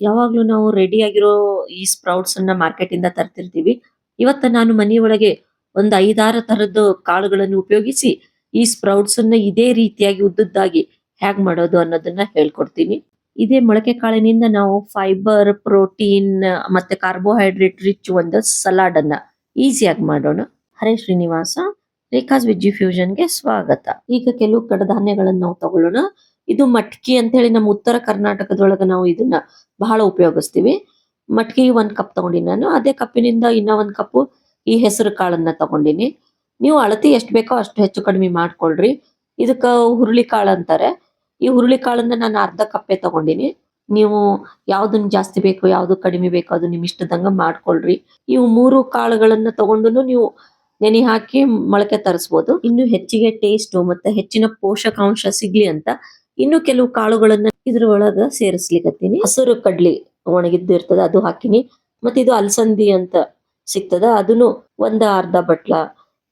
ಯಾವಾಗ್ಲೂ ನಾವು ರೆಡಿ ಆಗಿರೋ ಈ ಸ್ಪ್ರೌಟ್ಸ್ ಅನ್ನ ಮಾರ್ಕೆಟ್ ಇಂದ ತರ್ತಿರ್ತೀವಿ. ಇವತ್ತ ನಾನು ಮನೆಯೊಳಗೆ ಒಂದು ಐದಾರು ತರದ್ದು ಕಾಳುಗಳನ್ನು ಉಪಯೋಗಿಸಿ ಈ ಸ್ಪ್ರೌಟ್ಸ್ ಅನ್ನ ಇದೇ ರೀತಿಯಾಗಿ ಉದ್ದುದ್ದಾಗಿ ಹ್ಯಾಗ್ ಮಾಡೋದು ಅನ್ನೋದನ್ನ ಹೇಳ್ಕೊಡ್ತೀನಿ. ಇದೇ ಮೊಳಕೆ ಕಾಳಿನಿಂದ ನಾವು ಫೈಬರ್ ಪ್ರೋಟೀನ್ ಮತ್ತೆ ಕಾರ್ಬೋಹೈಡ್ರೇಟ್ ರಿಚ್ ಒಂದು ಸಲಾಡ್ ಅನ್ನ ಈಸಿಯಾಗಿ ಮಾಡೋಣ. ಹರೇ ಶ್ರೀನಿವಾಸ, ರೇಖಾಸ್ ವೆಜ್ಜಿ ಫ್ಯೂಷನ್ಗೆ ಸ್ವಾಗತ. ಈಗ ಕೆಲವು ಕಡಧಾನ್ಯಗಳನ್ನ ನಾವು ತಗೊಳ್ಳೋಣ. ಇದು ಮಟ್ಕಿ ಅಂತ ಹೇಳಿ ನಮ್ಮ ಉತ್ತರ ಕರ್ನಾಟಕದೊಳಗ ನಾವು ಇದನ್ನ ಬಹಳ ಉಪಯೋಗಿಸ್ತೀವಿ. ಮಟ್ಕಿ ಒಂದ್ ಕಪ್ ತಗೊಂಡಿನಿ ನಾನು. ಅದೇ ಕಪ್ಪಿನಿಂದ ಇನ್ನ ಒಂದ್ ಕಪ್ ಈ ಹೆಸರು ಕಾಳನ್ನ ತಗೊಂಡಿನಿ. ನೀವು ಅಳತಿ ಎಷ್ಟ್ ಬೇಕೋ ಅಷ್ಟು ಹೆಚ್ಚು ಕಡಿಮೆ ಮಾಡ್ಕೊಳ್ರಿ. ಇದಕ್ಕ ಹುರುಳಿ ಕಾಳು ಅಂತಾರೆ. ಈ ಹುರುಳಿ ಕಾಳನ್ನ ನಾನು ಅರ್ಧ ಕಪ್ಪೆ ತಗೊಂಡಿನಿ. ನೀವು ಯಾವ್ದನ್ನ ಜಾಸ್ತಿ ಬೇಕು ಯಾವ್ದು ಕಡಿಮೆ ಬೇಕು ಅದು ನಿಮ್ ಇಷ್ಟದಂಗ ಮಾಡ್ಕೊಳ್ರಿ. ಇವು ಮೂರು ಕಾಳುಗಳನ್ನ ತಗೊಂಡು ನೀವು ನೆನೆ ಹಾಕಿ ಮೊಳಕೆ ತರಿಸ್ಬೋದು. ಇನ್ನು ಹೆಚ್ಚಿಗೆ ಟೇಸ್ಟ್ ಮತ್ತೆ ಹೆಚ್ಚಿನ ಪೋಷಕಾಂಶ ಸಿಗ್ಲಿ ಅಂತ ಇನ್ನು ಕೆಲವು ಕಾಳುಗಳನ್ನ ಇದ್ರ ಒಳಗ ಸೇರಿಸ್ಲಿಕತ್ತೀನಿ. ಹಸಿರು ಕಡ್ಲಿ ಒಣಗಿದ್ದು ಇರ್ತದ, ಅದು ಹಾಕಿನಿ. ಮತ್ತೆ ಇದು ಅಲಸಂದಿ ಅಂತ ಸಿಗ್ತದ, ಅದನ್ನು ಒಂದ ಅರ್ಧ ಬಟ್ಲ,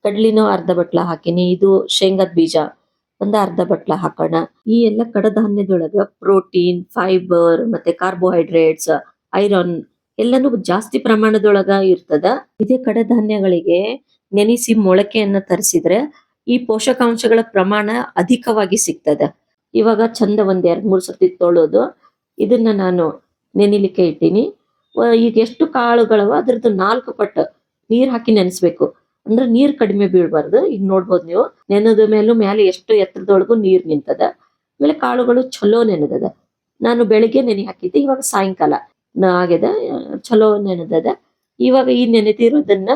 ಕಡ್ಲಿನೂ ಅರ್ಧ ಬಟ್ಲ ಹಾಕಿನಿ. ಇದು ಶೇಂಗದ ಬೀಜ, ಒಂದ ಅರ್ಧ ಬಟ್ಲ ಹಾಕೋಣ. ಈ ಎಲ್ಲ ಕಡಧಾನ್ಯದೊಳಗ ಪ್ರೋಟೀನ್, ಫೈಬರ್, ಮತ್ತೆ ಕಾರ್ಬೋಹೈಡ್ರೇಟ್ಸ್, ಐರನ್ ಎಲ್ಲಾನು ಜಾಸ್ತಿ ಪ್ರಮಾಣದೊಳಗ ಇರ್ತದ. ಇದೇ ಕಡಧಾನ್ಯಗಳಿಗೆ ನೆನೆಸಿ ಮೊಳಕೆಯನ್ನ ತರಿಸಿದ್ರೆ ಈ ಪೋಷಕಾಂಶಗಳ ಪ್ರಮಾಣ ಅಧಿಕವಾಗಿ ಸಿಗ್ತದ. ಇವಾಗ ಚಂದ ಒಂದು ಎರಡು ಮೂರು ಸರ್ತಿ ತೊಳೆದು. ಇದನ್ನ ನಾನು ನೆನಿಲಿಕ್ಕೆ ಇಟ್ಟೀನಿ. ಈಗ ಎಷ್ಟು ಕಾಳುಗಳವ, ಅದ್ರದ್ದು ನಾಲ್ಕು ಪಟ್ಟು ನೀರ್ ಹಾಕಿ ನೆನೆಸ್ಬೇಕು. ಅಂದ್ರೆ ನೀರ್ ಕಡಿಮೆ ಬೀಳ್ಬಾರ್ದು. ಈಗ ನೋಡ್ಬೋದು ನೀವು, ನೆನೆದ ಮೇಲೂ ಮೇಲೆ ಎಷ್ಟು ಎತ್ತರದೊಳಗೂ ನೀರ್ ನಿಂತದ. ಆಮೇಲೆ ಕಾಳುಗಳು ಚಲೋ ನೆನೆದದ. ನಾನು ಬೆಳಿಗ್ಗೆ ನೆನೆ ಹಾಕಿದ್ದೆ, ಇವಾಗ ಸಾಯಂಕಾಲ ಆಗ್ಯದ ಚಲೋ ನೆನೆದದ. ಇವಾಗ ಈ ನೆನೆದಿರೋದನ್ನ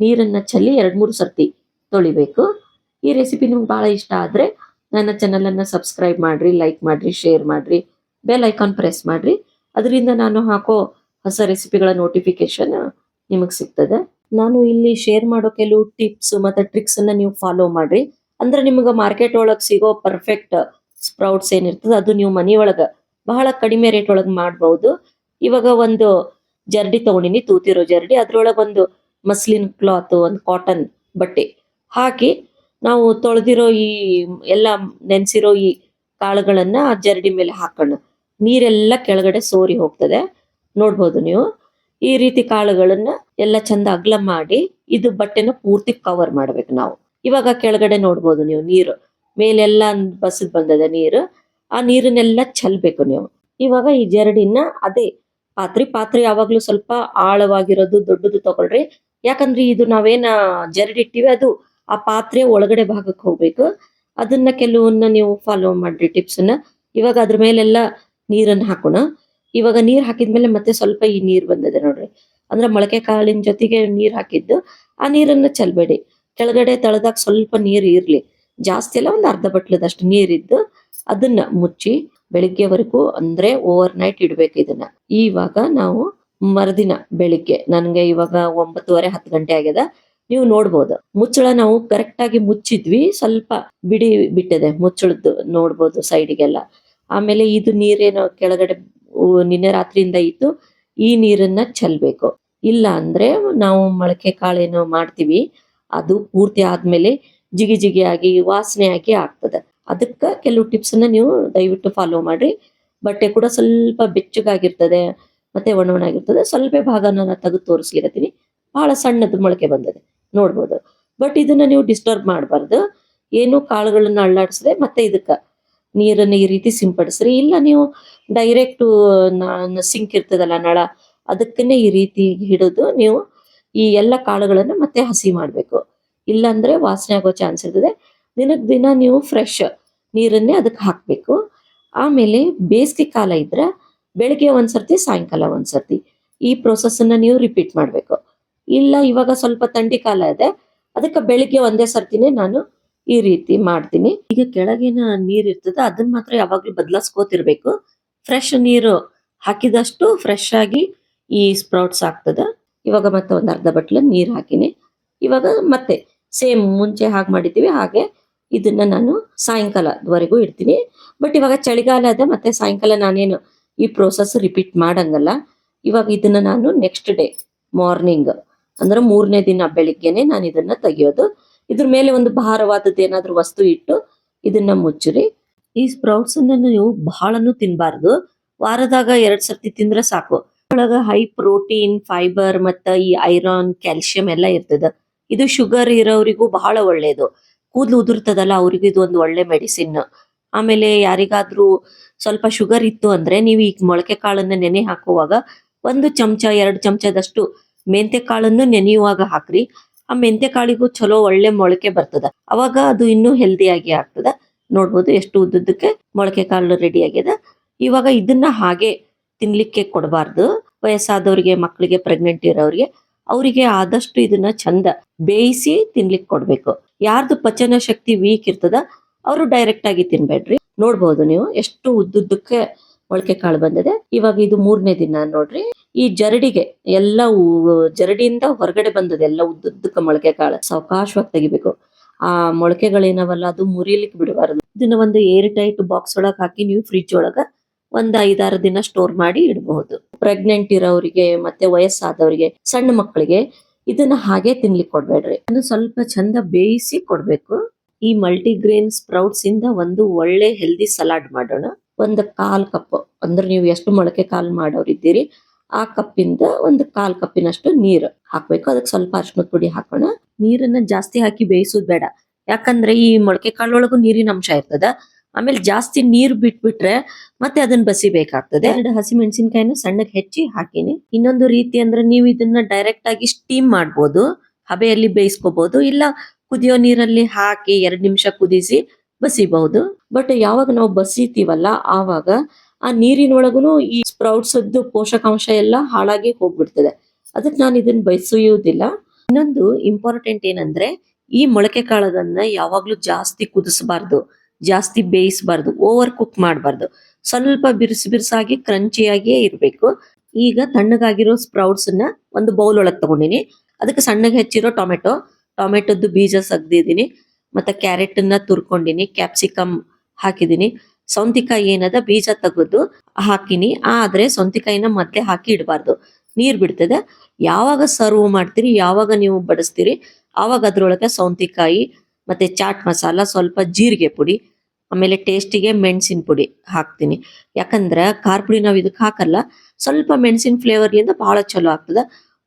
ನೀರನ್ನ ಚಲ್ಲಿ ಎರಡ್ ಮೂರು ಸರ್ತಿ ತೊಳಿಬೇಕು. ಈ ರೆಸಿಪಿ ನಿಮ್ಗೆ ಬಹಳ ಇಷ್ಟ ಆದ್ರೆ ನನ್ನ ಚಾನಲನ್ನು ಸಬ್ಸ್ಕ್ರೈಬ್ ಮಾಡ್ರಿ ಲೈಕ್ ಮಾಡ್ರಿ ಶೇರ್ ಮಾಡ್ರಿ ಬೆಲ್ ಐಕಾನ್ ಪ್ರೆಸ್ ಮಾಡ್ರಿ. ಅದರಿಂದ ನಾನು ಹಾಕೋ ಹೊಸ ರೆಸಿಪಿಗಳ ನೋಟಿಫಿಕೇಶನ್ ನಿಮಗೆ ಸಿಗ್ತದೆ. ನಾನು ಇಲ್ಲಿ ಶೇರ್ ಮಾಡೋ ಕೆಲವು ಟಿಪ್ಸ್ ಮತ್ತು ಟ್ರಿಕ್ಸ್ ಅನ್ನ ನೀವು ಫಾಲೋ ಮಾಡ್ರಿ. ಅಂದ್ರೆ ನಿಮಗೆ ಮಾರ್ಕೆಟ್ ಒಳಗೆ ಸಿಗೋ ಪರ್ಫೆಕ್ಟ್ ಸ್ಪ್ರೌಟ್ಸ್ ಏನಿರ್ತದೆ, ಅದು ನೀವು ಮನೆಯೊಳಗೆ ಬಹಳ ಕಡಿಮೆ ರೇಟ್ ಒಳಗೆ ಮಾಡ್ಬೋದು. ಇವಾಗ ಒಂದು ಜರ್ಡಿ ತಗೊಂಡಿನಿ, ತೂತಿರೋ ಜರ್ಡಿ. ಅದರೊಳಗೆ ಒಂದು ಮಸ್ಲಿನ್ ಕ್ಲಾತ್ ಒಂದು ಕಾಟನ್ ಬಟ್ಟೆ ಹಾಕಿ ನಾವು ತೊಳೆದಿರೋ ಈ ಎಲ್ಲ ನೆನೆಸಿರೋ ಈ ಕಾಳುಗಳನ್ನ ಆ ಜರಡಿ ಮೇಲೆ ಹಾಕೋಣ. ನೀರೆಲ್ಲ ಕೆಳಗಡೆ ಸೋರಿ ಹೋಗ್ತದೆ. ನೋಡ್ಬೋದು ನೀವು. ಈ ರೀತಿ ಕಾಳುಗಳನ್ನ ಎಲ್ಲ ಚಂದ ಅಗ್ಲ ಮಾಡಿ ಇದು ಬಟ್ಟೆನ ಪೂರ್ತಿ ಕವರ್ ಮಾಡ್ಬೇಕು ನಾವು. ಇವಾಗ ಕೆಳಗಡೆ ನೋಡ್ಬೋದು ನೀವು ನೀರು. ಮೇಲೆಲ್ಲ ಬಸದ್ ಬಂದದ ನೀರು. ಆ ನೀರನ್ನೆಲ್ಲ ಚಲ್ಬೇಕು ನೀವು. ಇವಾಗ ಈ ಜರಡಿನ ಅದೇ ಪಾತ್ರೆ. ಪಾತ್ರೆ ಯಾವಾಗ್ಲೂ ಸ್ವಲ್ಪ ಆಳವಾಗಿರೋದು ದೊಡ್ಡದು ತಗೊಳ್ರಿ. ಯಾಕಂದ್ರೆ ಇದು ನಾವೇನ ಜರಡಿ ಇಟ್ಟಿವಿ ಅದು ಆ ಪಾತ್ರೆ ಒಳಗಡೆ ಭಾಗಕ್ಕೆ ಹೋಗ್ಬೇಕು. ಅದನ್ನ ಕೆಲವನ್ನ ನೀವು ಫಾಲೋ ಮಾಡ್ರಿ ಟಿಪ್ಸ್ ಅನ್ನ. ಇವಾಗ ಅದ್ರ ಮೇಲೆಲ್ಲ ನೀರನ್ನ ಹಾಕೋಣ. ಇವಾಗ ನೀರ್ ಹಾಕಿದ್ಮೇಲೆ ಮತ್ತೆ ಸ್ವಲ್ಪ ಈ ನೀರ್ ಬಂದಿದೆ ನೋಡ್ರಿ. ಅಂದ್ರೆ ಮೊಳಕೆ ಕಾಳಿನ ಜೊತೆಗೆ ನೀರ್ ಹಾಕಿದ್ದು. ಆ ನೀರನ್ನ ಚೆಲ್ಬೇಡಿ. ಕೆಳಗಡೆ ತಳದಾಗ ಸ್ವಲ್ಪ ನೀರ್ ಇರ್ಲಿ. ಜಾಸ್ತಿ ಎಲ್ಲ ಒಂದ್ ಅರ್ಧ ಬಟ್ಲದಷ್ಟು ನೀರಿದ್ದು ಅದನ್ನ ಮುಚ್ಚಿ ಬೆಳಿಗ್ಗೆವರೆಗೂ ಅಂದ್ರೆ ಓವರ್ ನೈಟ್ ಇಡ್ಬೇಕು ಇದನ್ನ. ಇವಾಗ ನಾವು ಮರುದಿನ ಬೆಳಿಗ್ಗೆ, ನನ್ಗೆ ಇವಾಗ ಒಂಬತ್ತುವರೆ ಹತ್ತು ಗಂಟೆ ಆಗ್ಯದ. ನೀವು ನೋಡ್ಬೋದು. ಮುಚ್ಚಳ ನಾವು ಕರೆಕ್ಟ್ ಆಗಿ ಮುಚ್ಚಿದ್ವಿ. ಸ್ವಲ್ಪ ಬಿಡಿ ಬಿಟ್ಟಿದೆ ಮುಚ್ಚಳದ್ದು ನೋಡ್ಬೋದು ಸೈಡಿಗೆಲ್ಲ ಆಮೇಲೆ ಇದು ನೀರೇನೋ ಕೆಳಗಡೆ ನಿನ್ನೆ ರಾತ್ರಿಯಿಂದ ಇತ್ತು ಈ ನೀರನ್ನ ಚೆಲ್ಬೇಕು. ಇಲ್ಲ ಅಂದ್ರೆ ನಾವು ಮೊಳಕೆ ಕಾಳೇನೋ ಮಾಡ್ತೀವಿ. ಅದು ಪೂರ್ತಿ ಆದ್ಮೇಲೆ ಜಿಗಿ ಜಿಗಿ ಆಗಿ ವಾಸನೆ ಆಗಿ ಆಗ್ತದೆ. ಅದಕ್ಕ ಕೆಲವು ಟಿಪ್ಸ್ ಅನ್ನ ನೀವು ದಯವಿಟ್ಟು ಫಾಲೋ ಮಾಡಿ ಬಟ್ಟೆ ಕೂಡ ಸ್ವಲ್ಪ ಬೆಚ್ಚಗಾಗಿರ್ತದೆ, ಮತ್ತೆ ಒಣ ಒಣ ಆಗಿರ್ತದೆ ಸ್ವಲ್ಪ ಭಾಗನ ನಾನು ತೆಗೆದು ತೋರಿಸ್ಲಿಕತ್ತೀನಿ. ಬಹಳ ಸಣ್ಣದ ಮೊಳಕೆ ಬಂದದೆ. ನೋಡ್ಬೋದು. ಬಟ್ ಇದನ್ನ ನೀವು ಡಿಸ್ಟರ್ಬ್ ಮಾಡಬಾರ್ದು. ಏನು ಕಾಳುಗಳನ್ನ ಅಳ್ಳಾಡಿಸದೆ ಮತ್ತೆ ಇದಕ್ಕ ನೀರನ್ನು ಈ ರೀತಿ ಸಿಂಪಡಿಸ್ರಿ. ಇಲ್ಲ ನೀವು ಡೈರೆಕ್ಟ್ ಸಿಂಕ್ ಇರ್ತದಲ್ಲ ನಳ, ಅದಕ್ಕನ್ನೇ ಈ ರೀತಿ ಹಿಡಿದು ನೀವು ಈ ಎಲ್ಲ ಕಾಳುಗಳನ್ನು ಮತ್ತೆ ಹಸಿ ಮಾಡಬೇಕು. ಇಲ್ಲಾಂದ್ರೆ ವಾಸನೆ ಆಗೋ ಚಾನ್ಸ್ ಇರ್ತದೆ. ದಿನಕ್ಕೆ ದಿನ ನೀವು ಫ್ರೆಶ್ ನೀರನ್ನೇ ಅದಕ್ಕೆ ಹಾಕಬೇಕು. ಆಮೇಲೆ ಬೇಸಿಗೆ ಕಾಲ ಇದ್ರೆ ಬೆಳಗ್ಗೆ ಒಂದ್ಸರ್ತಿ, ಸಾಯಂಕಾಲ ಒಂದ್ಸರ್ತಿ ಈ ಪ್ರೊಸೆಸ್ ಅನ್ನ ನೀವು ರಿಪೀಟ್ ಮಾಡ್ಬೇಕು. ಇಲ್ಲ, ಇವಾಗ ಸ್ವಲ್ಪ ತಂಡಿ ಕಾಲ ಇದೆ. ಅದಕ್ಕೆ ಬೆಳಿಗ್ಗೆ ಒಂದೇ ಸರ್ತಿನೇ ನಾನು ಈ ರೀತಿ ಮಾಡ್ತೀನಿ. ಈಗ ಕೆಳಗಿನ ನೀರ್ ಇರ್ತದ ಅದನ್ನ ಮಾತ್ರ ಯಾವಾಗ್ಲೂ ಬದಲಾಸ್ಕೋತಿರ್ಬೇಕು. ಫ್ರೆಶ್ ನೀರು ಹಾಕಿದಷ್ಟು ಫ್ರೆಶ್ ಆಗಿ ಈ ಸ್ಪ್ರೌಟ್ಸ್ ಆಗ್ತದ. ಇವಾಗ ಮತ್ತೆ ಒಂದು ಅರ್ಧ ಬಟ್ಲ ನೀರ್ ಹಾಕಿನಿ. ಇವಾಗ ಮತ್ತೆ ಸೇಮ್ ಮುಂಚೆ ಹಾಗೆ ಮಾಡಿದ್ದೀವಿ ಹಾಗೆ ಇದನ್ನ ನಾನು ಸಾಯಂಕಾಲದವರೆಗೂ ಇಡ್ತೀನಿ. ಬಟ್ ಇವಾಗ ಚಳಿಗಾಲ ಅದ ಮತ್ತೆ ಸಾಯಂಕಾಲ ನಾನೇನು ಈ ಪ್ರೋಸೆಸ್ ರಿಪೀಟ್ ಮಾಡಂಗಲ್ಲ. ಇವಾಗ ಇದನ್ನ ನಾನು ನೆಕ್ಸ್ಟ್ ಡೇ ಮಾರ್ನಿಂಗ್ ಅಂದ್ರೆ ಮೂರನೇ ದಿನ ಬೆಳಿಗ್ಗೆನೆ ನಾನು ಇದನ್ನ ತೆಗಿಯೋದು. ಇದ್ರ ಮೇಲೆ ಒಂದು ಭಾರವಾದದ್ದು ಏನಾದ್ರೂ ವಸ್ತು ಇಟ್ಟು ಇದನ್ನ ಮುಚ್ಚಿರಿ. ಈ ಸ್ಪ್ರೌಟ್ಸ್ ಅನ್ನ ನೀವು ಬಹಳನು ತಿನ್ಬಾರ್ದು. ವಾರದಾಗ ಎರಡ್ ಸರ್ತಿ ತಿಂದ್ರೆ ಸಾಕು. ಒಳಗ ಹೈ ಪ್ರೋಟೀನ್ ಫೈಬರ್ ಮತ್ತ ಈ ಐರನ್ ಕ್ಯಾಲ್ಸಿಯಂ ಎಲ್ಲ ಇರ್ತದ. ಇದು ಶುಗರ್ ಇರೋರಿಗೂ ಬಹಳ ಒಳ್ಳೇದು. ಕೂದಲು ಉದುರ್ತದಲ್ಲ ಅವ್ರಿಗೂ ಇದು ಒಂದು ಒಳ್ಳೆ ಮೆಡಿಸಿನ್ ಆಮೇಲೆ ಯಾರಿಗಾದ್ರೂ ಸ್ವಲ್ಪ ಶುಗರ್ ಇತ್ತು ಅಂದ್ರೆ ನೀವು ಈಗ ಮೊಳಕೆ ಕಾಳನ್ನ ನೆನೆ ಹಾಕುವಾಗ ಒಂದು ಚಮಚ, ಎರಡು ಚಮಚದಷ್ಟು ಕಾಳನ್ನು ನೆನೆಯುವಾಗ ಹಾಕ್ರಿ. ಆ ಮೆಂತೆ ಕಾಳಿಗೂ ಚಲೋ ಒಳ್ಳೆ ಮೊಳಕೆ ಬರ್ತದ. ಅವಾಗ ಅದು ಇನ್ನೂ ಹೆಲ್ದಿ ಆಗಿ ಆಗ್ತದ. ನೋಡ್ಬೋದು ಎಷ್ಟು ಉದ್ದುದ್ದಕ್ಕೆ ಮೊಳಕೆ ಕಾಳು ರೆಡಿ ಆಗ್ಯದ. ಇವಾಗ ಇದನ್ನ ಹಾಗೆ ತಿನ್ಲಿಕ್ಕೆ ಕೊಡಬಾರ್ದು. ವಯಸ್ಸಾದವ್ರಿಗೆ ಮಕ್ಕಳಿಗೆ ಪ್ರೆಗ್ನೆಂಟ್ ಇರೋರಿಗೆ ಅವರಿಗೆ ಆದಷ್ಟು ಇದನ್ನ ಚಂದ ಬೇಯಿಸಿ ತಿನ್ಲಿಕ್ಕೆ ಕೊಡ್ಬೇಕು. ಯಾರ್ದು ಪಚನ ಶಕ್ತಿ ವೀಕ್ ಇರ್ತದ, ಅವರು ಡೈರೆಕ್ಟ್ ಆಗಿ ತಿನ್ಬೇಡ್ರಿ. ನೋಡ್ಬೋದು ನೀವು ಎಷ್ಟು ಉದ್ದುದ್ದಕ್ಕೆ ಮೊಳಕೆ ಕಾಳು ಬಂದಿದೆ. ಇವಾಗ ಇದು ಮೂರನೇ ದಿನ ನೋಡ್ರಿ. ಈ ಜರಡಿಗೆ ಎಲ್ಲ ಜರಡಿಯಿಂದ ಹೊರಗಡೆ ಬಂದದ ಎಲ್ಲ ಉದ್ದುದ್ದಕ್ಕೆ ಮೊಳಕೆ ಕಾಳು ಸಾವಕಾಶವಾಗಿ ತೆಗಿಬೇಕು. ಆ ಮೊಳಕೆಗಳೇನವಲ್ಲ, ಅದು ಮುರಿಲಿಕ್ಕೆ ಬಿಡಬಾರದು. ಇದನ್ನ ಒಂದು ಏರ್ ಟೈಟ್ ಬಾಕ್ಸ್ ಒಳಗೆ ಹಾಕಿ ನೀವು ಫ್ರಿಜ್ ಒಳಗ ಒಂದ್ ಐದಾರು ದಿನ ಸ್ಟೋರ್ ಮಾಡಿ ಇಡಬಹುದು. ಪ್ರೆಗ್ನೆಂಟ್ ಇರೋರಿಗೆ ಮತ್ತೆ ವಯಸ್ಸಾದವರಿಗೆ, ಸಣ್ಣ ಮಕ್ಕಳಿಗೆ ಇದನ್ನ ಹಾಗೆ ತಿನ್ಲಿಕ್ಕೆ ಕೊಡ್ಬೇಡ್ರಿ. ಅದನ್ನು ಸ್ವಲ್ಪ ಚಂದ ಬೇಯಿಸಿ ಕೊಡ್ಬೇಕು. ಈ ಮಲ್ಟಿಗ್ರೇನ್ ಸ್ಪ್ರೌಟ್ಸ್ ಇಂದ ಒಂದು ಒಳ್ಳೆ ಹೆಲ್ದಿ ಸಲಾಡ್ ಮಾಡೋಣ. ಒಂದು ಕಾಲ್ ಕಪ್, ಅಂದ್ರೆ ನೀವು ಎಷ್ಟು ಮೊಳಕೆ ಕಾಲ್ ಮಾಡೋರಿದ್ದೀರಿ ಆ ಕಪ್ಪಿಂದ ಒಂದು ಕಾಲ್ ಕಪ್ಪಿನಷ್ಟು ನೀರು ಹಾಕ್ಬೇಕು. ಅದಕ್ಕೆ ಸ್ವಲ್ಪ ಅರಿಶಿನದ ಪುಡಿ ಹಾಕೋಣ. ನೀರನ್ನ ಜಾಸ್ತಿ ಹಾಕಿ ಬೇಯಿಸೋದು ಬೇಡ. ಯಾಕಂದ್ರೆ ಈ ಮೊಳಕೆ ಕಾಳೊಳಗೂ ನೀರಿನ ಅಂಶ ಇರ್ತದ. ಆಮೇಲೆ ಜಾಸ್ತಿ ನೀರು ಬಿಟ್ಬಿಟ್ರೆ ಮತ್ತೆ ಅದನ್ನ ಬಸಿಬೇಕಾಗ್ತದೆ. ಎರಡು ಹಸಿ ಮೆಣಸಿನಕಾಯಿನ ಸಣ್ಣಗೆ ಹೆಚ್ಚಿ ಹಾಕಿನಿ. ಇನ್ನೊಂದು ರೀತಿ ಅಂದ್ರೆ ನೀವು ಇದನ್ನ ಡೈರೆಕ್ಟ್ ಆಗಿ ಸ್ಟೀಮ್ ಮಾಡ್ಬೋದು. ಹಬೆಯಲ್ಲಿ ಬೇಯಿಸ್ಕೋಬಹುದು ಇಲ್ಲ ಕುದಿಯೋ ನೀರಲ್ಲಿ ಹಾಕಿ ಎರಡು ನಿಮಿಷ ಕುದಿಸಿ ಬಸಿಬಹುದು. ಬಟ್ ಯಾವಾಗ ನಾವು ಬಸಿತೀವಲ್ಲ, ಆವಾಗ ಆ ನೀರಿನೊಳಗೂ ಈ ಸ್ಪ್ರೌಟ್ಸ್ ಪೋಷಕಾಂಶ ಎಲ್ಲ ಹಾಳಾಗಿ ಹೋಗ್ಬಿಡ್ತದೆ. ಅದಕ್ಕೆ ನಾನು ಇದನ್ನ ಬಯಸುವುದಿಲ್ಲ ಇನ್ನೊಂದು ಇಂಪಾರ್ಟೆಂಟ್ ಏನಂದ್ರೆ, ಈ ಮೊಳಕೆ ಕಾಳದನ್ನ ಯಾವಾಗ್ಲೂ ಜಾಸ್ತಿ ಕುದಿಸಬಾರ್ದು, ಜಾಸ್ತಿ ಬೇಯಿಸಬಾರ್ದು ಓವರ್ ಕುಕ್ ಮಾಡಬಾರ್ದು. ಸ್ವಲ್ಪ ಬಿರುಸು ಬಿರುಸಾಗಿ ಕ್ರಂಚಿಯಾಗಿಯೇ ಇರಬೇಕು. ಈಗ ತಣ್ಣಗಾಗಿರೋ ಸ್ಪ್ರೌಟ್ಸ್ನ ಒಂದು ಬೌಲ್ ಒಳಗೆ ತಗೊಂಡಿನಿ. ಅದಕ್ಕೆ ಸಣ್ಣಗೆ ಹೆಚ್ಚಿರೋ ಟೊಮೆಟೊ, ಟೊಮೆಟೊದ್ದು ಬೀಜ ಸಗ್ದಿದ್ದೀನಿ. ಮತ್ತೆ ಕ್ಯಾರೆಟ್ ಅನ್ನ ತುರ್ಕೊಂಡಿನಿ, ಕ್ಯಾಪ್ಸಿಕಮ್ ಹಾಕಿದೀನಿ ಸೌಂತಿಕಾಯಿ ಏನದ ಬೀಜ ತೆಗೆದು ಹಾಕಿನಿ. ಆದ್ರೆ ಸೌಂತಿಕಾಯಿನ ಮತ್ತೆ ಹಾಕಿ ಇಡಬಾರ್ದು. ನೀರ್ ಬಿಡ್ತದೆ. ಯಾವಾಗ ಸರ್ವ್ ಮಾಡ್ತೀರಿ, ಯಾವಾಗ ನೀವು ಬಡಿಸ್ತೀರಿ, ಆವಾಗ ಅದ್ರೊಳಗೆ ಸೌಂತಿಕಾಯಿ ಮತ್ತೆ ಚಾಟ್ ಮಸಾಲ, ಸ್ವಲ್ಪ ಜೀರಿಗೆ ಪುಡಿ, ಆಮೇಲೆ ಟೇಸ್ಟಿಗೆ ಮೆಣಸಿನ ಪುಡಿ ಹಾಕ್ತೀನಿ. ಯಾಕಂದ್ರೆ ಖಾರ ಪುಡಿ ನಾವು ಇದಕ್ಕೆ ಹಾಕಲ್ಲ. ಸ್ವಲ್ಪ ಮೆಣಸಿನ ಫ್ಲೇವರ್ಲಿಂದ ಬಹಳ ಚಲೋ ಆಗ್ತದ.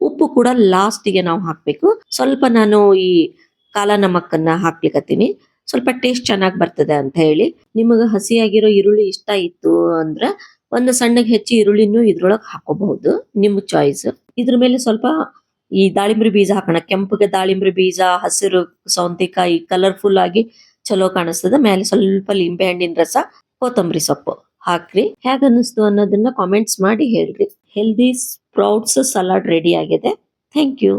ಉಪ್ಪು ಕೂಡ ಲಾಸ್ಟಿಗೆ ನಾವು ಹಾಕ್ಬೇಕು. ಸ್ವಲ್ಪ ನಾನು ಈ ಕಾಲ ನಮಕ್ಕನ್ನ ಹಾಕ್ಲಿಕತ್ತೀನಿ. ಸ್ವಲ್ಪ ಟೇಸ್ಟ್ ಚೆನ್ನಾಗಿ ಬರ್ತದೆ ಅಂತ ಹೇಳಿ ನಿಮಗೆ ಹಸಿಯಾಗಿರೋ ಈರುಳ್ಳಿ ಇಷ್ಟ ಇತ್ತು ಅಂದ್ರೆ ಒಂದು ಸಣ್ಣಗೆ ಹೆಚ್ಚಿ ಈರುಳ್ಳಿನೂ ಇದ್ರೊಳಗೆ ಹಾಕೋಬಹುದು, ನಿಮ್ಮ ಚಾಯ್ಸ್ ಇದ್ರ ಮೇಲೆ ಸ್ವಲ್ಪ ಈ ದಾಳಿಂಬ್ರಿ ಬೀಜ ಹಾಕೋಣ. ಕೆಂಪಗೆ ದಾಳಿಂಬ್ರಿ ಬೀಜ, ಹಸಿರು ಸೌಂತಿಕಾಯಿ ಕಲರ್ಫುಲ್ ಆಗಿ ಚಲೋ ಕಾಣಿಸ್ತದ. ಮೇಲೆ ಸ್ವಲ್ಪ ಲಿಂಬೆ ಹಣ್ಣಿನ ರಸ, ಕೊತ್ತಂಬರಿ ಸೊಪ್ಪು ಹಾಕ್ರಿ. ಹೇಗ ಅನ್ನಿಸ್ತು ಅನ್ನೋದನ್ನ ಕಾಮೆಂಟ್ಸ್ ಮಾಡಿ ಹೇಳ್ರಿ. ಹೆಲ್ದಿ ಸ್ಪ್ರೌಟ್ಸ್ ಸಲಾಡ್ ರೆಡಿ ಆಗಿದೆ. Thank you